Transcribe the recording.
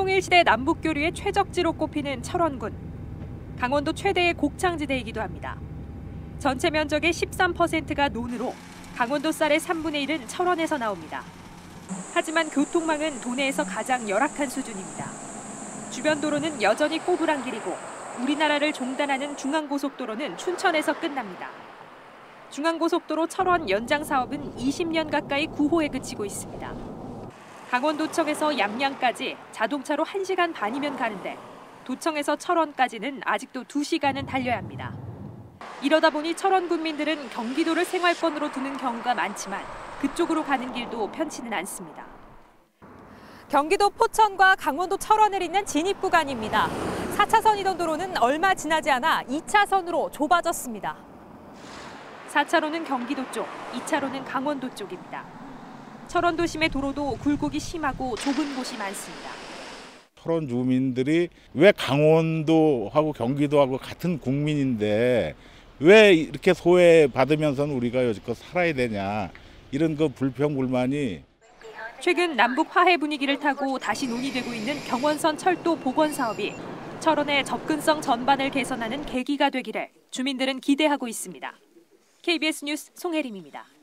통일시대 남북교류의 최적지로 꼽히는 철원군. 강원도 최대의 곡창지대이기도 합니다. 전체 면적의 13%가 논으로 강원도 쌀의 3분의 1은 철원에서 나옵니다. 하지만 교통망은 도내에서 가장 열악한 수준입니다. 주변 도로는 여전히 꼬부랑 길이고 우리나라를 종단하는 중앙고속도로는 춘천에서 끝납니다. 중앙고속도로 철원 연장 사업은 20년 가까이 구호에 그치고 있습니다. 강원도청에서 양양까지 자동차로 1시간 반이면 가는데 도청에서 철원까지는 아직도 2시간은 달려야 합니다. 이러다 보니 철원 군민들은 경기도를 생활권으로 두는 경우가 많지만 그쪽으로 가는 길도 편치는 않습니다. 경기도 포천과 강원도 철원을 잇는 진입 구간입니다. 4차선이던 도로는 얼마 지나지 않아 2차선으로 좁아졌습니다. 4차로는 경기도 쪽, 2차로는 강원도 쪽입니다. 철원 도심의 도로도 굴곡이 심하고 좁은 곳이 많습니다. 철원 주민들이 왜 강원도하고 경기도하고 같은 국민인데 왜 이렇게 소외 받으면서는 우리가 여지껏 살아야 되냐 이런 그 불평 불만이 최근 남북 화해 분위기를 타고 다시 논의되고 있는 경원선 철도 복원 사업이 철원의 접근성 전반을 개선하는 계기가 되기를 주민들은 기대하고 있습니다. KBS 뉴스 송혜림입니다.